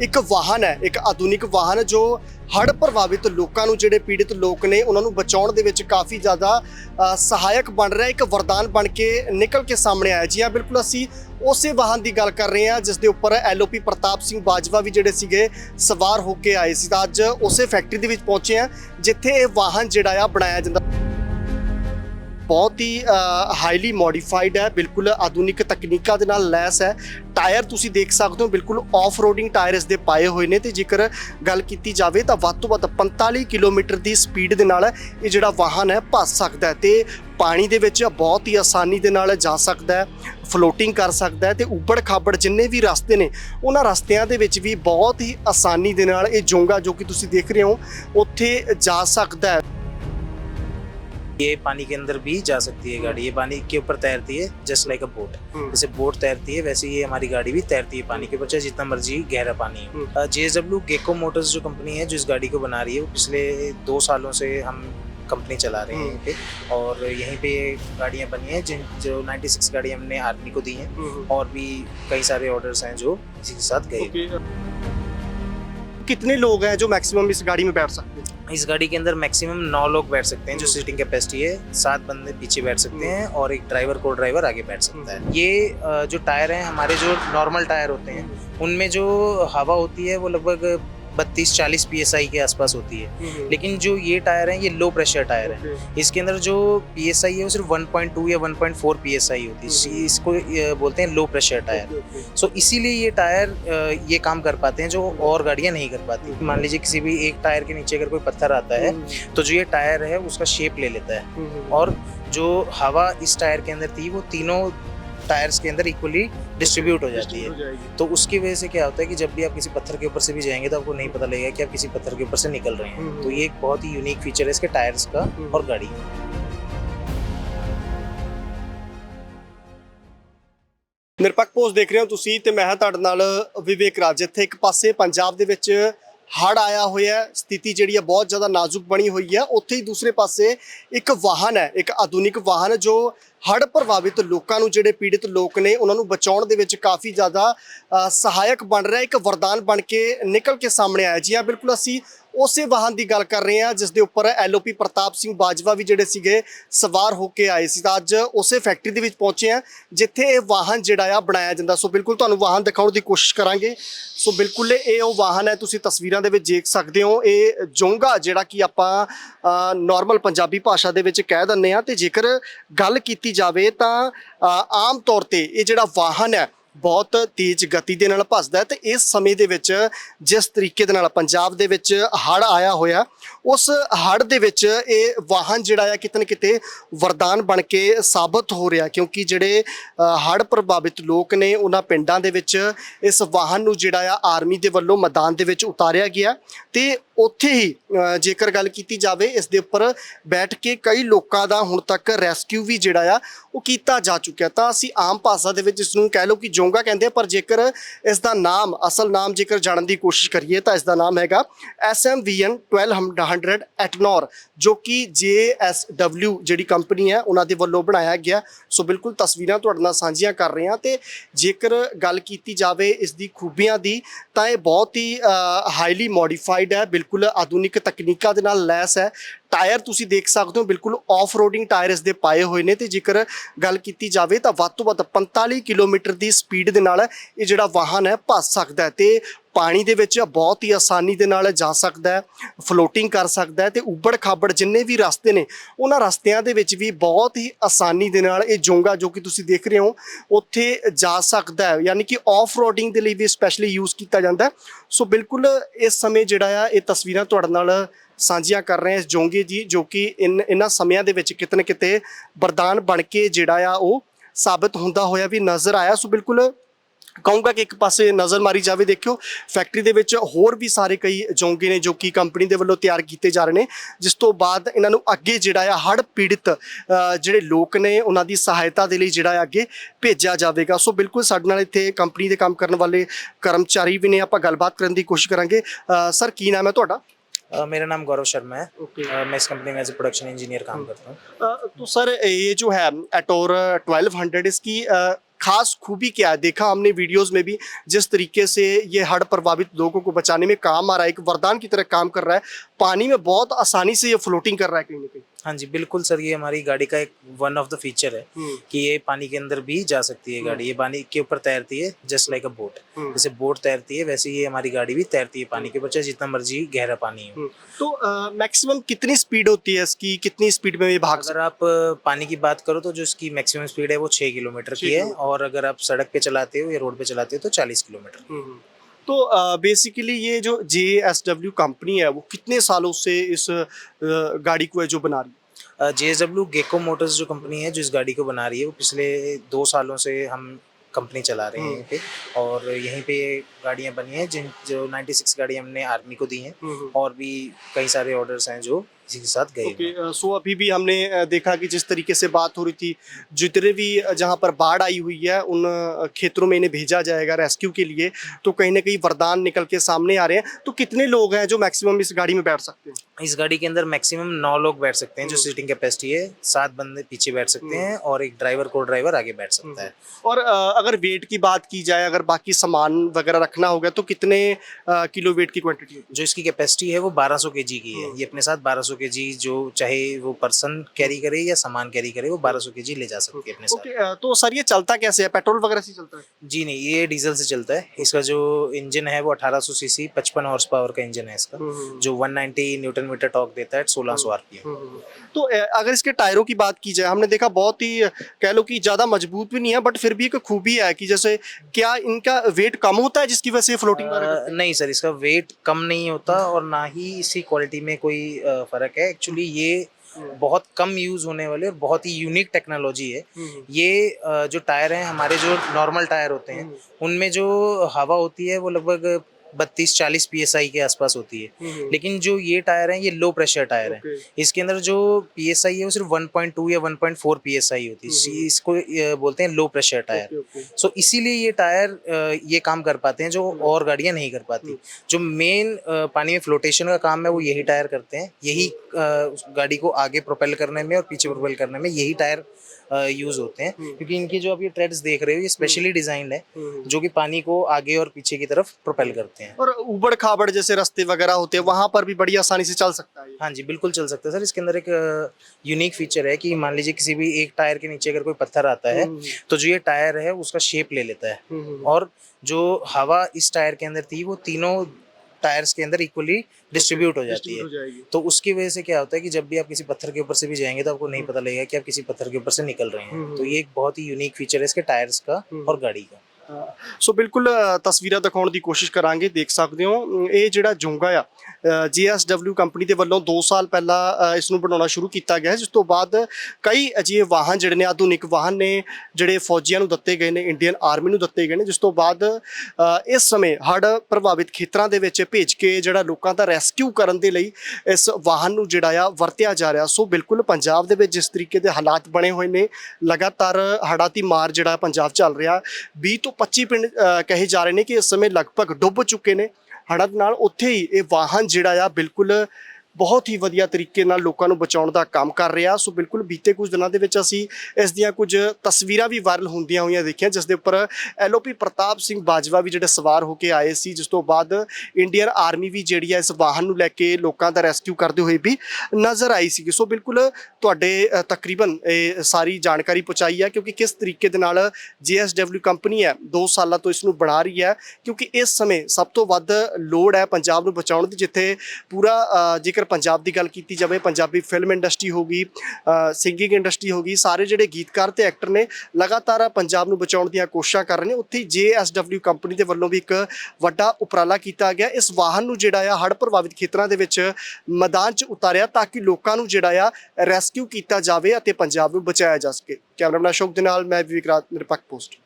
ਇੱਕ ਵਾਹਨ ਹੈ, ਇੱਕ ਆਧੁਨਿਕ ਵਾਹਨ ਜੋ ਹੜ੍ਹ ਪ੍ਰਭਾਵਿਤ ਲੋਕਾਂ ਨੂੰ, ਜਿਹੜੇ ਪੀੜਿਤ ਲੋਕ ਨੇ, ਉਹਨਾਂ ਨੂੰ ਬਚਾਉਣ ਦੇ ਵਿੱਚ ਕਾਫੀ ਜ਼ਿਆਦਾ ਸਹਾਇਕ ਬਣ ਰਿਹਾ, ਇੱਕ ਵਰਦਾਨ ਬਣ ਕੇ ਨਿਕਲ ਕੇ ਸਾਹਮਣੇ ਆਇਆ ਜੀ ਹਾਂ, ਬਿਲਕੁਲ ਅਸੀਂ ਉਸੇ ਵਾਹਨ ਦੀ ਗੱਲ ਕਰ ਰਹੇ ਹਾਂ, ਜਿਸ ਦੇ ਉੱਪਰ ਐਲਓਪੀ ਪ੍ਰਤਾਪ ਸਿੰਘ ਬਾਜਵਾ ਵੀ ਜਿਹੜੇ ਸੀਗੇ, ਸਵਾਰ ਹੋ ਕੇ ਆਏ ਸੀ। ਤਾਂ ਅੱਜ ਉਸੇ ਫੈਕਟਰੀ ਦੇ ਵਿੱਚ ਪਹੁੰਚੇ ਹਾਂ, ਜਿੱਥੇ ਇਹ ਵਾਹਨ ਜਿਹੜਾ ਆ ਬਣਾਇਆ ਜਾਂਦਾ। ਬਹੁਤ ਹੀ ਹਾਈਲੀ ਮੋਡੀਫਾਈਡ ਹੈ, ਬਿਲਕੁਲ ਆਧੁਨਿਕ ਤਕਨੀਕਾਂ ਦੇ ਨਾਲ ਲੈਸ ਹੈ। ਟਾਇਰ ਤੁਸੀਂ ਦੇਖ ਸਕਦੇ ਹੋ, ਬਿਲਕੁਲ ਆਫ ਰੋਡਿੰਗ ਟਾਇਰ ਇਸ ਦੇ ਪਾਏ ਹੋਏ ਨੇ ਤੇ ਜੇਕਰ ਗੱਲ ਕੀਤੀ ਜਾਵੇ ਤਾਂ ਵੱਧ ਤੋਂ ਵੱਧ 45 ਕਿਲੋਮੀਟਰ ਦੀ ਸਪੀਡ ਦੇ ਨਾਲ ਇਹ ਜਿਹੜਾ ਵਾਹਨ ਹੈ ਭੱਜ ਸਕਦਾ ਹੈ ਤੇ ਪਾਣੀ ਦੇ ਵਿੱਚ ਬਹੁਤ ਹੀ ਆਸਾਨੀ ਦੇ ਨਾਲ ਜਾ ਸਕਦਾ ਹੈ ਫਲੋਟਿੰਗ ਕਰ ਸਕਦਾ ਹੈ ਤੇ ਉੱਬੜ ਖਾਬੜ ਜਿੰਨੇ ਵੀ ਰਸਤੇ ਨੇ, ਉਹਨਾਂ ਰਸਤਿਆਂ ਦੇ ਵਿੱਚ ਵੀ ਬਹੁਤ ਹੀ ਆਸਾਨੀ ਦੇ ਨਾਲ ਇਹ ਜੋਂਗਾ ਜੋ ਕਿ ਤੁਸੀਂ ਦੇਖ ਰਹੇ ਹੋ, ਉੱਥੇ ਜਾ ਸਕਦਾ ਹੈ। ये पानी के अंदर भी जा सकती है गाड़ी। ये पानी के ऊपर तैरती है जस्ट लाइक अ बोट जैसे बोट तैरती है वैसे ये हमारी गाड़ी भी तैरती है पानी के ऊपर चाहे जितना मर्ज़ी गहरा पानी हम्म। है जे गेको मोटर्स जो कंपनी है जो इस गाड़ी को बना रही है वो पिछले दो सालों से हम कंपनी चला रहे हैं यहीं पे। और यहीं पे गाड़ियाँ बनी हैं जिन जो 96 गाड़ी हमने आर्मी को दी हैं। और भी कई सारे ऑर्डर्स हैं जो इसी के साथ गए कितने लोग हैं जो मैक्सिमम इस गाड़ी में बैठ सकते हैं? इस गाड़ी के अंदर मैक्सिमम नौ लोग बैठ सकते हैं जो हम्म। सीटिंग कैपेसिटी है सात बंदे पीछे बैठ सकते हम्म। हैं और एक ड्राइवर को ड्राइवर आगे बैठ सकता है ये जो टायर हैं हमारे जो नॉर्मल टायर होते हैं उनमें जो हवा होती है वो लगभग बत्तीस चालीस पी के आसपास होती है। लेकिन जो ये टायर हैं ये लो प्रेशर टायर है। इसके अंदर जो पी है वो सिर्फ़ 1.2 या 1.4 पी होती है। हम्म। इसको बोलते हैं लो प्रेशर टायर। सो इसीलिए ये टायर ये काम कर पाते हैं जो और गाड़ियाँ नहीं कर पाती। मान लीजिए किसी भी एक टायर के नीचे अगर कोई पत्थर आता है तो जो ये टायर है उसका शेप ले लेता है। और जो हवा इस टायर के अंदर थी वो तीनों टायर्स के अंदर इक्वली डिस्ट्रीब्यूट हो जाती है तो उसकी वजह से क्या होता है कि जब भी आप किसी पत्थर के ऊपर से भी जाएंगे तो आपको नहीं पता लगेगा कि आप किसी पत्थर के ऊपर से निकल रहे हैं हम्म। तो ये एक बहुत ही यूनिक फीचर है इसके टायर्स का हम्म। और गाड़ी ਨਿਰਪੱਖ ਪੋਸਟ ਦੇਖ ਰਹੇ ਹੋ ਤੁਸੀਂ ਤੇ ਮੈਂ ਹਾਂ ਤੁਹਾਡੇ ਨਾਲ ਵਿਵੇਕ ਰਾਜ ਇੱਥੇ ਇੱਕ ਪਾਸੇ ਪੰਜਾਬ ਦੇ ਵਿੱਚ ਹੜ ਆਇਆ ਹੋਇਆ ਹੈ ਸਥਿਤੀ ਜਿਹੜੀ ਹੈ ਬਹੁਤ ਜ਼ਿਆਦਾ ਨਾਜ਼ੁਕ ਬਣੀ ਹੋਈ ਹੈ ਉੱਥੇ ਹੀ ਦੂਸਰੇ ਪਾਸੇ ਇੱਕ ਵਾਹਨ ਹੈ ਇੱਕ ਆਧੁਨਿਕ ਵਾਹਨ ਜੋ ਹੜ੍ਹ ਪ੍ਰਭਾਵਿਤ ਲੋਕਾਂ ਨੂੰ ਜਿਹੜੇ ਪੀੜਿਤ ਲੋਕ ਨੇ, ਉਹਨਾਂ ਨੂੰ ਬਚਾਉਣ ਦੇ ਵਿੱਚ ਕਾਫੀ ਜ਼ਿਆਦਾ ਸਹਾਇਕ ਬਣ ਰਿਹਾ, ਇੱਕ ਵਰਦਾਨ ਬਣ ਕੇ ਨਿਕਲ ਕੇ ਸਾਹਮਣੇ ਆਇਆ ਜੀ ਹਾਂ, ਬਿਲਕੁਲ ਅਸੀਂ ਉਸੇ ਵਾਹਨ ਦੀ ਗੱਲ ਕਰ ਰਹੇ ਹਾਂ, ਜਿਸ ਦੇ ਉੱਪਰ ਐਲਓਪੀ ਪ੍ਰਤਾਪ ਸਿੰਘ ਬਾਜਵਾ ਵੀ ਜਿਹੜੇ ਸੀਗੇ, ਸਵਾਰ ਹੋ ਕੇ ਆਏ ਸੀ। ਤਾਂ ਅੱਜ ਉਸੇ ਫੈਕਟਰੀ ਦੇ ਵਿੱਚ ਪਹੁੰਚੇ ਹਾਂ, ਜਿੱਥੇ ਇਹ ਵਾਹਨ ਜਿਹੜਾ ਆ ਬਣਾਇਆ ਜਾਂਦਾ। ਸੋ ਬਿਲਕੁਲ ਤੁਹਾਨੂੰ ਵਾਹਨ ਦਿਖਾਉਣ ਦੀ ਕੋਸ਼ਿਸ਼ ਕਰਾਂਗੇ। ਸੋ ਬਿਲਕੁਲ ਇਹ ਉਹ ਵਾਹਨ ਹੈ, ਤੁਸੀਂ ਤਸਵੀਰਾਂ ਦੇ ਵਿੱਚ ਦੇਖ ਸਕਦੇ ਹੋ। ਇਹ ਜੋਂਗਾ ਜਿਹੜਾ ਕਿ ਆਪਾਂ ਨਾਰਮਲ ਪੰਜਾਬੀ ਭਾਸ਼ਾ ਦੇ ਵਿੱਚ ਕਹਿ ਦਿੰਦੇ ਆ ਤੇ ਜੇਕਰ ਗੱਲ ਕੀਤੀ ਜਾਵੇ ਤਾਂ ਅ, ਆਮ ਤੌਰ ਤੇ ਇਹ ਜਿਹੜਾ ਵਾਹਨ ਹੈ ਬਹੁਤ ਤੇਜ਼ ਗਤੀ ਦੇ ਨਾਲ ਭੱਜਦਾ ਤੇ ਇਸ ਸਮੇਂ ਦੇ ਵਿੱਚ ਜਿਸ ਤਰੀਕੇ ਦੇ ਨਾਲ ਪੰਜਾਬ ਦੇ ਵਿੱਚ ਹੜ ਆਇਆ ਹੋਇਆ ਉਸ ਹੜ ਦੇ ਵਿੱਚ ਇਹ ਵਾਹਨ ਜਿਹੜਾ ਆ ਕਿਤੇ ਨਾ ਕਿਤੇ ਵਰਦਾਨ ਬਣ ਕੇ ਸਾਬਤ ਹੋ ਰਿਹਾ, ਕਿਉਂਕਿ ਜਿਹੜੇ ਹੜ ਪ੍ਰਭਾਵਿਤ ਲੋਕ ਨੇ ਉਹਨਾਂ ਪਿੰਡਾਂ ਦੇ ਵਿੱਚ ਇਸ ਵਾਹਨ ਨੂੰ ਜਿਹੜਾ ਆ ਆਰਮੀ ਦੇ ਵੱਲੋਂ ਮੈਦਾਨ ਦੇ ਵਿੱਚ ਉਤਾਰਿਆ ਗਿਆ। ਤੇ ਉੱਥੇ ਹੀ ਜੇਕਰ ਗੱਲ ਕੀਤੀ ਜਾਵੇ, ਇਸ ਦੇ ਉੱਪਰ ਬੈਠ ਕੇ ਕਈ ਲੋਕਾਂ ਦਾ ਹੁਣ ਤੱਕ ਰੈਸਕਿਊ ਵੀ ਜਿਹੜਾ ਆ ਉਹ ਕੀਤਾ ਜਾ ਚੁੱਕਿਆ। ਤਾਂ ਅਸੀਂ ਆਮ ਭਾਸ਼ਾ ਦੇ ਵਿੱਚ ਇਸ ਨੂੰ ਕਹਿ ਲਓ ਕਿ ਜੋਂਗਾ ਕਹਿੰਦੇ ਪਰ ਜੇਕਰ ਇਸ ਦਾ ਨਾਮ, ਅਸਲ ਨਾਮ ਜੇਕਰ ਜਾਣਨ ਦੀ ਕੋਸ਼ਿਸ਼ ਕਰੀਏ ਤਾਂ ਇਸ ਦਾ ਨਾਮ ਹੈਗਾ SMVN 1200 ਐਟਨੋਰ ਜੋ ਕਿ JSW ਜਿਹੜੀ ਕੰਪਨੀ ਹੈ, ਉਹਨਾਂ ਦੇ ਵੱਲੋਂ ਬਣਾਇਆ ਗਿਆ ਸੋ ਬਿਲਕੁਲ ਤਸਵੀਰਾਂ ਤੁਹਾਡੇ ਨਾਲ ਸਾਂਝੀਆਂ ਕਰ ਰਹੇ ਹਾਂ ਤੇ ਜੇਕਰ ਗੱਲ ਕੀਤੀ ਜਾਵੇ ਇਸ ਦੀ ਖੂਬੀਆਂ ਦੀ, ਤਾਂ ਇਹ ਬਹੁਤ ਹੀ ਹਾਈਲੀ ਮੋਡੀਫਾਈਡ ਹੈ। ਬਿਲਕੁਲ ਆਧੁਨਿਕ ਤਕਨੀਕਾਂ ਦੇ ਨਾਲ ਲੈਸ ਹੈ। ਟਾਇਰ ਤੁਸੀਂ ਦੇਖ ਸਕਦੇ ਹੋ, ਬਿਲਕੁਲ ਆਫ ਰੋਡਿੰਗ ਟਾਇਰ ਇਸ ਦੇ ਪਾਏ ਹੋਏ ਨੇ ਤੇ ਜੇਕਰ ਗੱਲ ਕੀਤੀ ਜਾਵੇ ਤਾਂ ਵੱਧ ਤੋਂ ਵੱਧ 45 ਕਿਲੋਮੀਟਰ ਦੀ ਸਪੀਡ ਦੇ ਨਾਲ ਇਹ ਜਿਹੜਾ ਵਾਹਨ ਹੈ ਭੱਜ ਸਕਦਾ ਹੈ ਤੇ ਪਾਣੀ ਦੇ ਵਿੱਚ ਬਹੁਤ ਹੀ ਆਸਾਨੀ ਦੇ ਨਾਲ ਜਾ ਸਕਦਾ ਹੈ ਫਲੋਟਿੰਗ ਕਰ ਸਕਦਾ ਹੈ ਤੇ ਉੱਬੜ ਖਾਬੜ ਜਿੰਨੇ ਵੀ ਰਸਤੇ ਨੇ, ਉਹਨਾਂ ਰਸਤਿਆਂ ਦੇ ਵਿੱਚ ਵੀ ਬਹੁਤ ਹੀ ਆਸਾਨੀ ਦੇ ਨਾਲ ਇਹ ਜੋਂਗਾ ਜੋ ਕਿ ਤੁਸੀਂ ਦੇਖ ਰਹੇ ਹੋ, ਉੱਥੇ ਜਾ ਸਕਦਾ ਹੈ, ਯਾਨੀ ਕਿ ਆਫ ਰੋਡਿੰਗ ਦੇ ਲਈ ਵੀ ਸਪੈਸ਼ਲੀ ਯੂਜ਼ ਕੀਤਾ ਜਾਂਦਾ ਸੋ ਬਿਲਕੁਲ ਇਸ ਸਮੇਂ ਜਿਹੜਾ ਆ, ਇਹ ਤਸਵੀਰਾਂ ਤੁਹਾਡੇ ਨਾਲ ਸਾਂਝੀਆਂ ਕਰ ਰਹੇ ਹਾਂ ਇਸ ਜੀ ਜੋ ਕਿ ਇਨ ਇਹਨਾਂ ਸਮਿਆਂ ਦੇ ਵਿੱਚ ਕਿਤੇ ਨਾ ਕਿਤੇ ਵਰਦਾਨ ਬਣ ਕੇ ਜਿਹੜਾ ਆ ਉਹ ਸਾਬਤ ਹੁੰਦਾ ਹੋਇਆ ਵੀ ਨਜ਼ਰ ਆਇਆ। ਸੋ ਬਿਲਕੁਲ ਕਹੂੰਗਾ ਕਿ ਇੱਕ ਪਾਸੇ ਨਜ਼ਰ ਮਾਰੀ ਜਾਵੇ, ਦੇਖਿਓ, ਫੈਕਟਰੀ ਦੇ ਵਿੱਚ ਹੋਰ ਵੀ ਸਾਰੇ ਕਈ ਜੋਂਗੇ ਨੇ ਜੋ ਕਿ ਕੰਪਨੀ ਦੇ ਵੱਲੋਂ ਤਿਆਰ ਕੀਤੇ ਜਾ ਰਹੇ ਨੇ, ਜਿਸ ਤੋਂ ਬਾਅਦ ਇਹਨਾਂ ਨੂੰ ਅੱਗੇ ਜਿਹੜਾ ਆ ਹੜ੍ਹ ਪੀੜਿਤ ਜਿਹੜੇ ਲੋਕ ਨੇ ਉਹਨਾਂ ਦੀ ਸਹਾਇਤਾ ਦੇ ਲਈ ਜਿਹੜਾ ਆ ਅੱਗੇ ਭੇਜਿਆ ਜਾਵੇਗਾ। ਸੋ ਬਿਲਕੁਲ ਸਾਡੇ ਨਾਲ ਇੱਥੇ ਕੰਪਨੀ ਦੇ ਕੰਮ ਕਰਨ ਵਾਲੇ ਕਰਮਚਾਰੀ ਵੀ ਨੇ, ਆਪਾਂ ਗੱਲਬਾਤ ਕਰਨ ਦੀ ਕੋਸ਼ਿਸ਼ ਕਰਾਂਗੇ। ਸਰ, ਕੀ ਨਾਮ ਹੈ ਤੁਹਾਡਾ? मेरा नाम गौरव शर्मा है। okay. uh, मैं इस कंपनी में एज ए प्रोडक्शन इंजीनियर काम करता हूँ। तो सर ये जो है एटोर 1200 इसकी uh, खास खूबी क्या है? देखा हमने वीडियोस में भी जिस तरीके से ये हड़ प्रभावित लोगों को बचाने में काम आ रहा है एक वरदान की तरह काम कर रहा है। पानी में बहुत आसानी से ये फ्लोटिंग कर रहा है कहीं ना कहीं। हाँ जी बिल्कुल सर ये हमारी गाड़ी का एक वन ऑफ़ द फीचर है कि ये पानी के अंदर भी जा सकती है गाड़ी ये पानी के ऊपर तैरती है जस्ट लाइक अ बोट हम्म। जैसे बोट तैरती है वैसे ये हमारी गाड़ी भी तैरती है पानी के ऊपर चाहे जितना मर्ज़ी गहरा पानी हो। तो मैक्सिमम कितनी स्पीड होती है इसकी? कितनी स्पीड में ये भाग अगर आप पानी की बात करो तो जो इसकी मैक्सिमम स्पीड है वो छः किलोमीटर की है और अगर आप सड़क पे चलाते हो या रोड पे चलाते हो तो चालीस किलोमीटर। हम्म। तो बेसिकली ये जो जे एस डब्ल्यू कंपनी है वो कितने सालों से इस गाड़ी को है जो बना रही है? J S W Gecko Motors जो कंपनी है जो इस गाड़ी को बना रही है वो पिछले दो सालों से हम कंपनी चला रहे हैं हम्म। यहीं पे। और यहीं पे गाड़ियाँ बनी हैं जिन जो 96 गाड़ी हमने आर्मी को दी हैं। और भी कई सारे ऑर्डर्स हैं जो इसी के साथ गए हुए। हैं। सो अभी भी हमने देखा कि जिस तरीके से बात हो रही थी जितने भी जहाँ पर बाढ़ आई हुई है उन क्षेत्रों में इन्हें भेजा जाएगा रेस्क्यू के लिए तो कहीं ना कहीं वरदान निकल के सामने आ रहे हैं। तो कितने लोग हैं जो मैक्सिमम इस गाड़ी में बैठ सकते हैं? इस गाड़ी के अंदर मैक्सिमम नौ लोग बैठ सकते हैं जो हम्म। सीटिंग कैपेसिटी है सात बंदे पीछे बैठ सकते हैं और एक ड्राइवर को ड्राइवर आगे बैठ सकता है। और अगर वेट की बात की जाए अगर बाकी सामान वगैरह रखना होगा तो कितने किलो वेट की क्वांटिटी होती जो इसकी कैपेसिटी है वो 1200 केजी की है। हम्म। ये अपने साथ 1200 केजी जो चाहे वो पर्सन कैरी करे या सामान कैरी करे वो 1200 केजी ले जा सकती है अपने साथ। ओके तो सर ये चलता कैसे है? पेट्रोल वगैरह से चलता है? जी नहीं ये डीजल से चलता है। इसका जो इंजन है वो 1800 सीसी 55 हॉर्स पावर का इंजन है इसका जो 190 न्यूटन मीटर टॉर्क देता है 1600 आरपीएम। तो अगर इसके टायरों की बात की जाए हमने देखा बहुत ही कह लो कि ज़्यादा मज़बूत भी नहीं है बट फिर भी एक खूबी है कि जैसे क्या इनका वेट कम होता है जिसकी वजह से फ्लोटिंग नहीं सर इसका वेट कम नहीं होता और ना ही इसकी क्वालिटी में कोई अ, फ़र्क है। एक्चुअली ये बहुत कम यूज़ होने वाले और बहुत ही यूनिक टेक्नोलॉजी है। ये जो टायर हैं हमारे जो नॉर्मल टायर होते हैं उनमें जो हवा होती है वो लगभग बत्तीस चालीस पीएसआई के आसपास होती है। लेकिन जो ये टायर है ये लो प्रेशर टायर है। इसके अंदर जो पीएसआई है वो सिर्फ़ 1.2 या 1.4 पी होती है। इसको बोलते हैं लो प्रेशर टायर। सो इसीलिए ये टायर ये काम कर पाते हैं जो और गाड़ियाँ नहीं कर पाती। जो मेन पानी में फ्लोटेशन का काम है वो यही टायर करते हैं। यही उस गाड़ी को आगे प्रोपेल करने में और पीछे प्रोपेल करने में यही टायर यूज़ होते हैं। क्योंकि इनकी जो आप ये ट्रेड्स देख रहे हो ये स्पेशली डिजाइंड है। जो कि पानी को आगे और पीछे की तरफ़ प्रोपेल करते हैं। और उबड़ खाबड़ जैसे रास्ते वगैरह होते हैं वहाँ पर भी बड़ी आसानी से चल सकता है हाँ जी बिल्कुल चल सकता है। सर इसके अंदर एक यूनिक फीचर है कि मान लीजिए किसी भी एक टायर के नीचे अगर कोई पत्थर आता है तो जो ये टायर है उसका शेप ले लेता है। हम्म, और जो हवा इस टायर के अंदर थी वो तीनों टायर्स के अंदर इक्वली डिस्ट्रीब्यूट हो जाती है। तो उसकी वजह से क्या होता है कि जब भी आप किसी पत्थर के ऊपर से भी जाएँगे तो आपको नहीं पता लगेगा कि आप किसी पत्थर के ऊपर से निकल रहे हम्म, हैं तो ये एक बहुत ही यूनिक फीचर है इसके टायर्स का और गाड़ी का। ਸੋ ਬਿਲਕੁਲ ਤਸਵੀਰਾਂ ਦਿਖਾਉਣ ਦੀ ਕੋਸ਼ਿਸ਼ ਕਰਾਂਗੇ, ਦੇਖ ਸਕਦੇ ਹੋ। ਇਹ ਜਿਹੜਾ ਜੋਂਗਾ ਆ ਜੀਐਸਡਬਲਯੂ ਕੰਪਨੀ ਦੇ ਵੱਲੋਂ 2 ਸਾਲ ਪਹਿਲਾਂ ਇਸ ਨੂੰ ਬਣਾਉਣਾ ਸ਼ੁਰੂ ਕੀਤਾ ਗਿਆ ਜਿਸ ਤੋਂ ਬਾਅਦ ਕਈ ਅਜਿਹੇ ਵਾਹਨ ਜਿਹੜੇ ਨੇ, ਆਧੁਨਿਕ ਵਾਹਨ ਨੇ, ਜਿਹੜੇ ਫੌਜੀਆਂ ਨੂੰ ਦਿੱਤੇ ਗਏ ਨੇ, ਇੰਡੀਅਨ ਆਰਮੀ ਨੂੰ ਦਿੱਤੇ ਗਏ ਨੇ, ਜਿਸ ਤੋਂ ਬਾਅਦ ਇਸ ਸਮੇਂ ਹੜ ਪ੍ਰਭਾਵਿਤ ਖੇਤਰਾਂ ਦੇ ਵਿੱਚ ਭੇਜ ਕੇ ਜਿਹੜਾ ਲੋਕਾਂ ਦਾ ਰੈਸਕਿਊ ਕਰਨ ਦੇ ਲਈ ਇਸ ਵਾਹਨ ਨੂੰ ਜਿਹੜਾ ਆ, ਵਰਤਿਆ ਜਾ ਰਿਹਾ। ਸੋ ਬਿਲਕੁਲ ਪੰਜਾਬ ਦੇ ਵਿੱਚ ਜਿਸ ਤਰੀਕੇ ਦੇ ਹਾਲਾਤ ਬਣੇ ਹੋਏ ਨੇ, ਲਗਾਤਾਰ ਹੜ੍ਹਾਂ ਦੀ ਮਾਰ ਜਿਹੜਾ ਪੰਜਾਬ ਚੱਲ ਰਿਹਾ 20 ਤੋਂ 25 ਪਿੰਡ ਅ, ਕਹੇ ਜਾ ਰਹੇ ਨੇ ਕਿ ਇਸ ਸਮੇਂ ਲਗਭਗ ਡੁੱਬ ਚੁੱਕੇ ਨੇ। ਹੜ੍ਹਾਂ ਦੇ ਨਾਲ ਉੱਥੇ ਹੀ ਇਹ ਵਾਹਨ ਜਿਹੜਾ ਆ ਬਿਲਕੁਲ ਬਹੁਤ ਹੀ ਵਧੀਆ ਤਰੀਕੇ ਨਾਲ ਲੋਕਾਂ ਨੂੰ ਬਚਾਉਣ ਦਾ ਕੰਮ ਕਰ ਰਿਹਾ। ਸੋ ਬਿਲਕੁਲ ਬੀਤੇ ਕੁਝ ਦਿਨਾਂ ਦੇ ਵਿੱਚ ਅਸੀਂ ਇਸ ਦੀਆਂ ਕੁਝ ਤਸਵੀਰਾਂ ਵੀ ਵਾਇਰਲ ਹੁੰਦੀਆਂ ਹੋਈਆਂ ਦੇਖੀਆਂ, ਜਿਸ ਦੇ ਉੱਪਰ ਐਲਓਪੀ ਪ੍ਰਤਾਪ ਸਿੰਘ ਬਾਜਵਾ ਵੀ ਜਿਹੜੇ ਸਵਾਰ ਹੋ ਕੇ ਆਏ ਸੀ, ਜਿਸ ਤੋਂ ਬਾਅਦ ਇੰਡੀਅਨ ਆਰਮੀ ਵੀ ਜਿਹੜੀ ਹੈ ਇਸ ਵਾਹਨ ਨੂੰ ਲੈ ਕੇ ਲੋਕਾਂ ਦਾ ਰੈਸਕਿਊ ਕਰਦੇ ਹੋਏ ਵੀ ਨਜ਼ਰ ਆਈ ਸੀ ਸੋ ਬਿਲਕੁਲ ਤੁਹਾਡੇ ਤਕਰੀਬਨ ਇਹ ਸਾਰੀ ਜਾਣਕਾਰੀ ਪਹੁੰਚਾਈ ਹੈ, ਕਿਉਂਕਿ ਕਿਸ ਤਰੀਕੇ ਦੇ ਨਾਲ ਜੀਐਸਡਬਲਯੂ ਕੰਪਨੀ ਹੈ 2 ਸਾਲਾਂ ਤੋਂ ਇਸ ਨੂੰ ਬਣਾ ਰਹੀ ਹੈ, ਕਿਉਂਕਿ ਇਸ ਸਮੇਂ ਸਭ ਤੋਂ ਵੱਧ ਲੋੜ ਹੈ ਪੰਜਾਬ ਨੂੰ ਬਚਾਉਣ ਦੀ, ਜਿੱਥੇ ਪੂਰਾ ਜੇਕਰ ਪੰਜਾਬ ਦੀ ਗੱਲ ਕੀਤੀ ਜਾਵੇ, ਪੰਜਾਬੀ ਫਿਲਮ ਇੰਡਸਟਰੀ ਹੋਗੀ ਸਿੰਗਿੰਗ ਇੰਡਸਟਰੀ ਹੋਗੀ ਸਾਰੇ ਜਿਹੜੇ ਗੀਤਕਾਰ ਤੇ ਐਕਟਰ ਨੇ ਲਗਾਤਾਰ ਪੰਜਾਬ ਨੂੰ ਬਚਾਉਣ ਦੀਆਂ ਕੋਸ਼ਿਸ਼ਾਂ ਕਰ ਰਹੇ ਨੇ। ਉੱਥੇ ਜੀਐਸਡਬਲਯੂ ਕੰਪਨੀ ਦੇ ਵੱਲੋਂ ਵੀ ਇੱਕ ਵੱਡਾ ਉਪਰਾਲਾ ਕੀਤਾ ਗਿਆ। ਇਸ ਵਾਹਨ ਨੂੰ ਜਿਹੜਾ ਆ, ਹੜ੍ਹ ਪ੍ਰਭਾਵਿਤ ਖੇਤਰਾਂ ਦੇ ਵਿੱਚ ਮੈਦਾਨ 'ਚ ਉਤਾਰਿਆ ਤਾਂ ਕਿ ਲੋਕਾਂ ਨੂੰ ਜਿਹੜਾ ਆ ਰੈਸਕਿਊ ਕੀਤਾ ਜਾਵੇ ਅਤੇ ਪੰਜਾਬ ਨੂੰ ਬਚਾਇਆ ਜਾ ਸਕੇ। ਕੈਮਰਾਮੈਨ ਅਸ਼ੋਕ ਦੇ ਨਾਲ, ਮੈਂ ਵਿਵੇਕ ਨਿਰਪੱਖ ਪੋਸਟ।